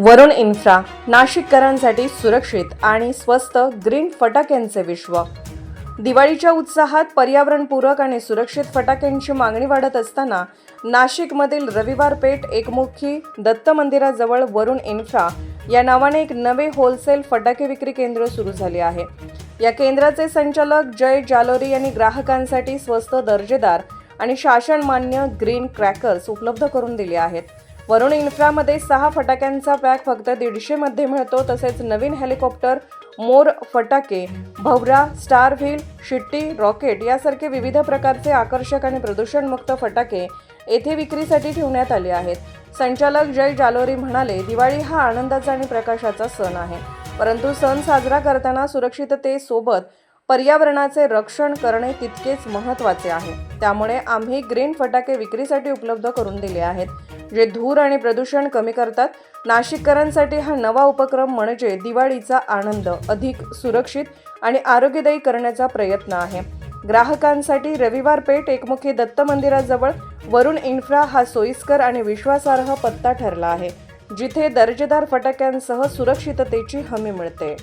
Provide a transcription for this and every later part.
वरुण infra नाशिककरांसाठी सुरक्षित आणि स्वस्त ग्रीन फटाक्यांचे विश्व. दिवाळीच्या उत्साहात पर्यावरणपूरक आणि सुरक्षित फटाक्यांची मागणी वाढत असताना नाशिकमधील रविवार पेठ एकमुखी दत्त मंदिराजवळ वरुण इन्फ्रा या नावाने एक नवे होलसेल फटाके विक्री केंद्र सुरू झाले आहे. या केंद्राचे संचालक जय जालोरी यांनी ग्राहकांसाठी स्वस्त दर्जेदार आणि शासनमान्य ग्रीन क्रॅकर्स उपलब्ध करून दिले आहेत. वरुण इन्फ्रामध्ये सहा फटाक्यांचा पॅक फक्त दीडशेमध्ये मिळतो तसेच नवीन हेलिकॉप्टर मोर फटाके भवरा स्टार व्हील शिट्टी रॉकेट यासारखे विविध प्रकारचे आकर्षक आणि प्रदूषणमुक्त फटाके येथे विक्रीसाठी ठेवण्यात आले आहेत. संचालक जय जालोरी म्हणाले दिवाळी हा आनंदाचा आणि प्रकाशाचा सण आहे. परंतु सण साजरा करताना सुरक्षिततेसोबत पर्यावरणाचे रक्षण करणे तितकेच महत्त्वाचे आहे. त्यामुळे आम्ही ग्रीन फटाके विक्रीसाठी उपलब्ध करून दिले आहेत. जे धूर आणि प्रदूषण कमी करतात नाशिककरांसाठी हा नवा उपक्रम म्हणजे दिवाळीचा आनंद अधिक सुरक्षित आणि आरोग्यदायी करण्याचा प्रयत्न आहे. ग्राहकांसाठी रविवार पेठ एकमुखी दत्त मंदिराजवळ वरुण इन्फ्रा हा सोयीस्कर आणि विश्वासार्ह पत्ता ठरला आहे जिथे दर्जेदार फटाक्यांसह सुरक्षिततेची हमी मिळते.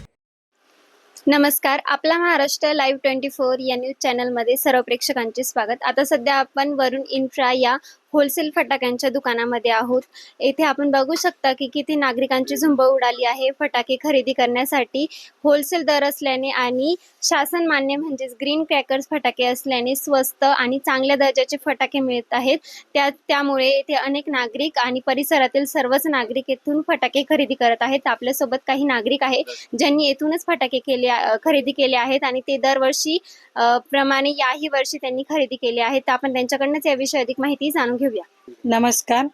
नमस्कार आपला महाराष्ट्र लाईव्ह ट्वेंटी फोर या न्यूज चॅनलमध्ये सर्व प्रेक्षकांचे स्वागत. आता सध्या आपण वरुण इन्फ्रा या होलसेल फटाक्यांच्या दुकानामध्ये आहोत. येथे आपण बघू शकता की किती नागरिकांची झुंब उडाली आहे. फटाके खरेदी करण्यासाठी होलसेल दर असल्याने आणि शासन मान्य म्हणजेच ग्रीन क्रॅकर्स फटाके असल्याने स्वस्त आणि चांगल्या दर्जाचे फटाके मिळत आहेत. त्या त्यामुळे येथे अनेक नागरिक आणि परिसरातील सर्वच नागरिक येथून फटाके खरेदी करत आहेत. आपल्यासोबत काही नागरिक आहे ज्यांनी येथूनच फटाके केले खरेदी केले आहेत आणि ते दरवर्षी प्रमाणे याही वर्षी त्यांनी खरेदी केले आहेत. आपण त्यांच्याकडनंच याविषयी अधिक माहिती जाणून घेऊ. घेऊया. नमस्कार.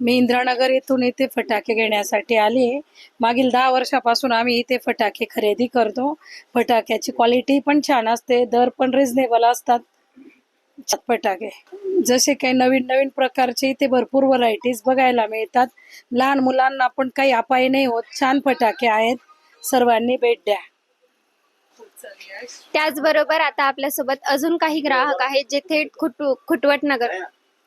मी इंद्रानगर येथून इथे फटाके घेण्यासाठी आली आहे. मागील दहा वर्षापासून आम्ही इथे फटाके खरेदी करतो. फटाक्याची क्वालिटी पण छान असते. दर पण रिझनेबल असतात. फटाके. जसे काही नवीन नवीन प्रकारचे इथे भरपूर व्हरायटीज बघायला मिळतात. लहान मुलांना पण काही अपाय नाही होत. छान फटाके आहेत. सर्वांनी भेट द्या. त्याचबरोबर आता आपल्यासोबत अजून काही ग्राहक आहेत जे थेट खुटू खुटवट नगर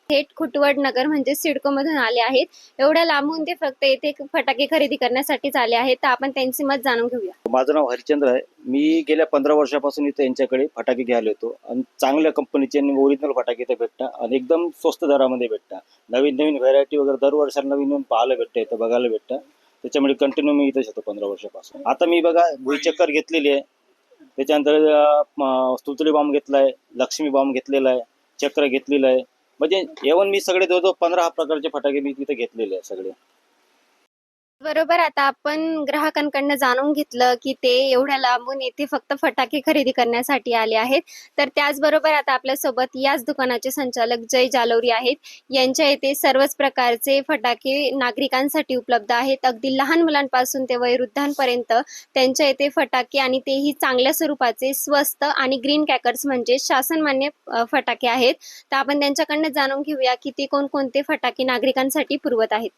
थेट खुटवड नगर म्हणजे सिडको मधून आले आहेत. एवढ्या लांबून ते फक्त येथे फटाके खरेदी करण्यासाठीच आले आहेत. तर आपण त्यांचे मत जाणून घेऊया. माझं नाव हरिचंद्र आहे. मी गेल्या पंधरा वर्षापासून इथे यांच्याकडे फटाके घ्यायला येतो. आणि चांगल्या कंपनीचे आणि ओरिजिनल फटाके इथे भेटतात. आणि एकदम स्वस्त दरामध्ये भेटतात. नवीन नवीन व्हरायटी वगैरे दरवर्षाला नवीन नवीन पाहायला भेटतं इथं बघायला भेटतं. त्याच्यामुळे कंटिन्यू मी इथेच येतो पंधरा वर्षापासून. आता मी बघा भुईचक्कर घेतलेली आहे. त्याच्यानंतर अं, स्तुतळी बॉम्ब घेतलाय लक्ष्मी बॉम्ब घेतलेला आहे चक्र घेतलेलं आहे. म्हणजे येऊन मी सगळे जवळजवळ पंधरा प्रकारचे फटाके मी तिथे घेतलेले आहे सगळे. बरोबर आता आपण ग्राहकांकडनं जाणून घेतलं की ते एवढ्या लांबून येथे फक्त फटाके खरेदी करण्यासाठी आले आहेत. तर त्याचबरोबर आता आपल्यासोबत याच दुकानाचे संचालक जय जालौरी आहेत. यांच्या येथे सर्वच प्रकारचे फटाके नागरिकांसाठी उपलब्ध आहेत. अगदी लहान मुलांपासून ते वयोवृद्धांपर्यंत त्यांच्या येथे फटाके आणि तेही चांगल्या स्वरूपाचे स्वस्त आणि ग्रीन कॅकर्स म्हणजे शासनमान्य अ, फटाके आहेत. तर आपण त्यांच्याकडनं जाणून घेऊया की ते कोणकोणते फटाके नागरिकांसाठी पुरवत आहेत.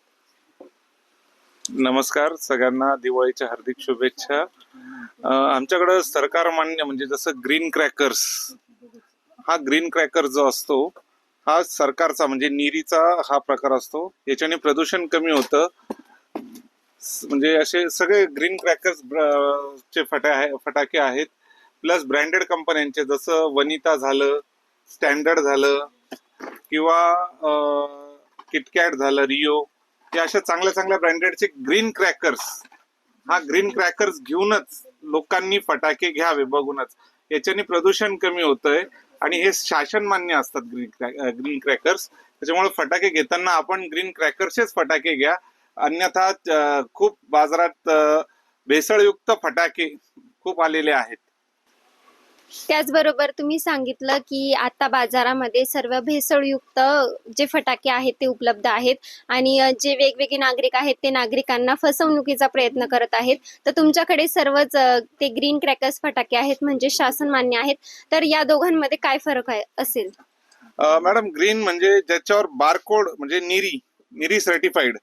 नमस्कार सगळ्यांना दिवाळीच्या हार्दिक शुभेच्छा. आमच्याकडं सरकार मान्य म्हणजे जसं ग्रीन क्रॅकर्स हा ग्रीन क्रॅकर जो असतो हा सरकारचा म्हणजे निरीचा हा प्रकार असतो. याच्याने प्रदूषण कमी होतं. म्हणजे असे सगळे ग्रीन क्रॅकर्स चे फटा आहे फटाके आहेत. प्लस ब्रँडेड कंपन्यांचे जसं वनिता झालं स्टँडर्ड झालं किंवा किटकॅट झालं रिओ हे अशा चांगल्या चांगल्या ब्रँडेडचे ग्रीन क्रॅकर्स. हा ग्रीन क्रॅकर्स घेऊनच लोकांनी फटाके घ्यावे बघूनच. याच्याने प्रदूषण कमी होतंय आणि हे शासन मान्य असतात ग्रीन ग्रीन क्रॅकर्स. त्याच्यामुळे फटाके घेताना आपण ग्रीन क्रॅकर्सचेच फटाके घ्या. अन्यथा खूप बाजारात भेसळयुक्त फटाके खूप आलेले आहेत. त्याचबरोबर तुम्ही सांगितलं की आता बाजारामध्ये सर्व भेसळयुक्त जे फटाके आहेत ते उपलब्ध आहेत आणि जे वेगवेगळे नागरिक आहेत ते नागरिकांना फसवणुकीचा प्रयत्न करत आहेत. तर तुमच्याकडे सर्वच ते ग्रीन क्रॅकर्स फटाके आहेत म्हणजे शासन मान्य आहेत. तर या दोघांमध्ये काय फरक आहे असेल? मॅडम ग्रीन म्हणजे ज्याच्यावर बारकोड म्हणजे निरी निरी सर्टिफाईड.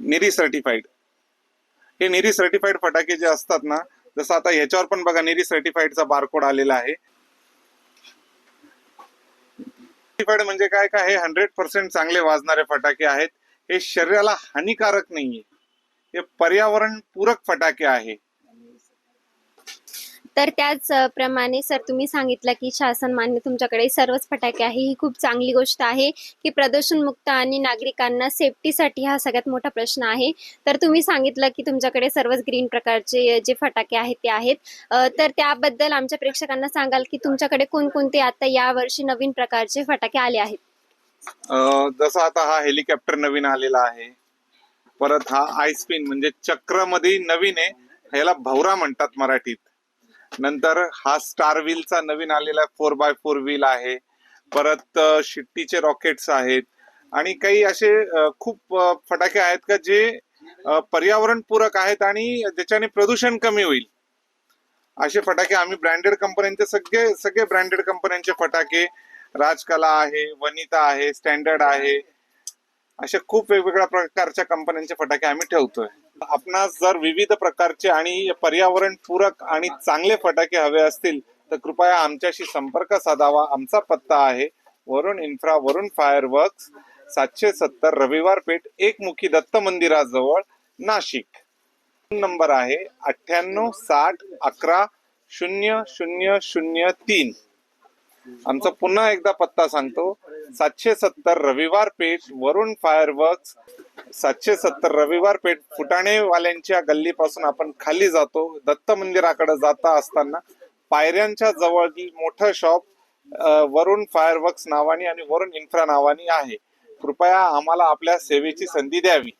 निरी सर्टिफाईड. हे निरी सर्टिफाईड फटाके जे असतात ना जसं आता ह्याच्यावर पण बघा निरी सर्टिफाईडचा बारकोड आलेला आहे. सर्टिफाईड म्हणजे काय काय? हे हंड्रेड पर्सेंट चांगले वाजणारे फटाके आहेत. हे शरीराला हानिकारक नाहीये. हे पर्यावरण पूरक फटाके आहे. तर त्याच प्रमाणे सर तुम्ही सांगितलं की शासन मान्य तुमच्याकडे सर्वच फटाके आहे. ही खूप चांगली गोष्ट आहे की प्रदूषणमुक्त आणि नागरिकांना सेफ्टीसाठी हा सगळ्यात मोठा प्रश्न आहे. तर तुम्ही सांगितलं की तुमच्याकडे सर्वच ग्रीन प्रकारचे जे फटाके आहेत ते आहेत. तर त्याबद्दल आमच्या प्रेक्षकांना सांगाल की तुमच्याकडे कोणकोणते आता यावर्षी नवीन प्रकारचे फटाके आले आहेत? अं, जसं आता हा हेलिकॉप्टर नवीन आलेला आहे. परत हा आयस्पिन म्हणजे चक्रमध्ये नवीन आहे. ह्याला भवरा म्हणतात मराठीत. नंतर हा स्टार व्हीलचा नवीन आलेला फोर बाय फोर व्हील आहे. परत शिट्टीचे रॉकेट्स आहेत. आणि काही असे खूप फटाके आहेत का जे पर्यावरणपूरक आहेत आणि ज्याच्याने प्रदूषण कमी होईल. असे फटाके आम्ही ब्रँडेड कंपन्यांचे सगळे सगळे ब्रँडेड कंपन्यांचे फटाके राजकला आहे वनिता आहे स्टँडर्ड आहे. अशा खूप वेगवेगळ्या प्रकारच्या कंपन्यांचे फटाके आम्ही ठेवतोय. आपणास जर विविध प्रकारचे आणि पर्यावरण पूरक आणि चांगले फटाके हवे असतील तर कृपया आमच्याशी संपर्क साधावा. आमचा पत्ता आहे Varun infra Varun fire works सातशे सत्तर रविवार पेठ एकमुखी दत्त मंदिराजवळ नाशिक. फोन नंबर आहे अठ्ठ्याण्णव साठ अकरा शून्य शून्य शून्य तीन. आमचा पुन्हा एकदा पत्ता सांगतो. सातशे सत्तर रविवार पेठ वरुण फायर वर्क्स सातशे सत्तर रविवार पेठ फुटाणेवाल्यांच्या गल्लीपासून आपण खाली जातो. दत्त मंदिराकडे जाता असताना पायऱ्यांच्या जवळील मोठं शॉप वरुण फायरवर्क्स नावानी आणि वरुण इन्फ्रा नावानी आहे. कृपया आम्हाला आपल्या सेवेची संधी द्यावी.